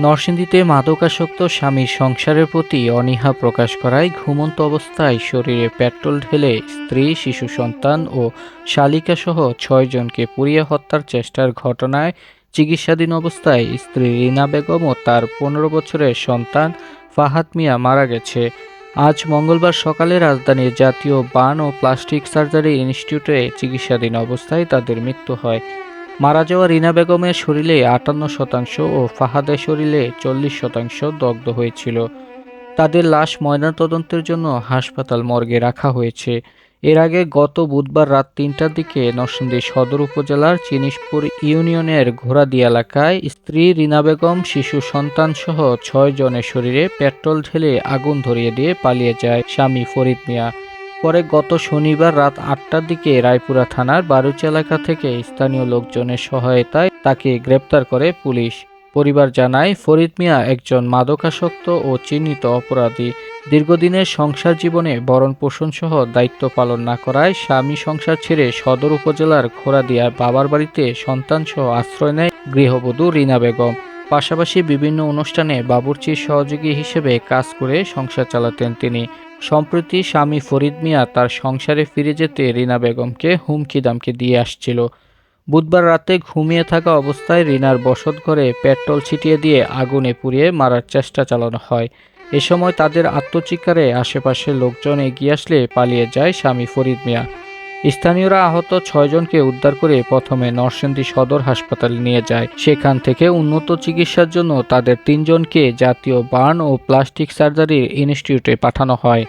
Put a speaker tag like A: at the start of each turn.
A: নরসিংদীতে মাদকাসক্ত স্বামীর সংসারের প্রতি অনীহা প্রকাশ করায় ঘুমন্ত অবস্থায় শরীরে পেট্রোল ঢেলে স্ত্রী, শিশু সন্তান ও শালিকাসহ ছয়জনকে পুড়িয়ে হত্যার চেষ্টার ঘটনায় চিকিৎসাধীন অবস্থায় স্ত্রী রিনা বেগম ও তার পনেরো বছরের সন্তান ফাহাদ মিয়া মারা গেছে। আজ মঙ্গলবার সকালে রাজধানীর জাতীয় বান ও প্লাস্টিক সার্জারি ইনস্টিটিউটে চিকিৎসাধীন অবস্থায় তাদের মৃত্যু হয়। মারা যাওয়া রিনা বেগমের শরীরে আটান্ন শতাংশ ও ফাহাদের শরীরে চল্লিশ শতাংশ দগ্ধ হয়েছিল। তাদের লাশ ময়নাতদন্তের জন্য হাসপাতাল মর্গে রাখা হয়েছে। এর আগে গত বুধবার রাত তিনটার দিকে নরসিংদী সদর উপজেলার চিনিশপুর ইউনিয়নের ঘোড়াদি এলাকায় স্ত্রী রিনা বেগম, শিশু সন্তান সহ ছয় জনের শরীরে পেট্রোল ঢেলে আগুন ধরিয়ে দিয়ে পালিয়ে যায় স্বামী ফরিদ মিয়া। পরে গত শনিবার রাত আটটার দিকে রায়পুরা থানার বারুচ এলাকা থেকে স্থানীয় লোকজনের সহায়তায় তাকে গ্রেপ্তার করে পুলিশ। পরিবার জানায়, ফরিদ মিয়া একজন মাদকাসক্ত ও চিহ্নিত অপরাধী। দীর্ঘদিনের সংসার জীবনে ভরণ পোষণ সহ দায়িত্ব পালন না করায় স্বামী সংসার ছেড়ে সদর উপজেলার খোড়াদিয়ার বাবার বাড়িতে সন্তান সহ আশ্রয় নেয় গৃহবধূ রিনা বেগম। পাশাপাশি বিভিন্ন অনুষ্ঠানে বাবুর্চির সহযোগী হিসেবে কাজ করে সংসার চালাতেন তিনি। সম্প্রতি স্বামী ফরিদ মিয়া তার সংসারে ফিরে যেতে রিনা বেগমকে হুমকি দামকি দিয়ে আসছিল। বুধবার রাতে ঘুমিয়ে থাকা অবস্থায় রিনার বসত ঘরে পেট্রোল ছিটিয়ে দিয়ে আগুনে পুড়িয়ে মারার চেষ্টা চালানো হয়। এ সময় তাদের আত্মচিকারে আশেপাশের লোকজন এগিয়ে আসলে পালিয়ে যায় স্বামী ফরিদ মিয়া। স্থানীয়রা আহত ছয়জনকে উদ্ধার করে প্রথমে নরসিংদী সদর হাসপাতালে নিয়ে যায়। সেখান থেকে উন্নত চিকিৎসার জন্য তাদের তিনজনকে জাতীয় বার্ন ও প্লাস্টিক সার্জারি ইনস্টিটিউটে পাঠানো হয়।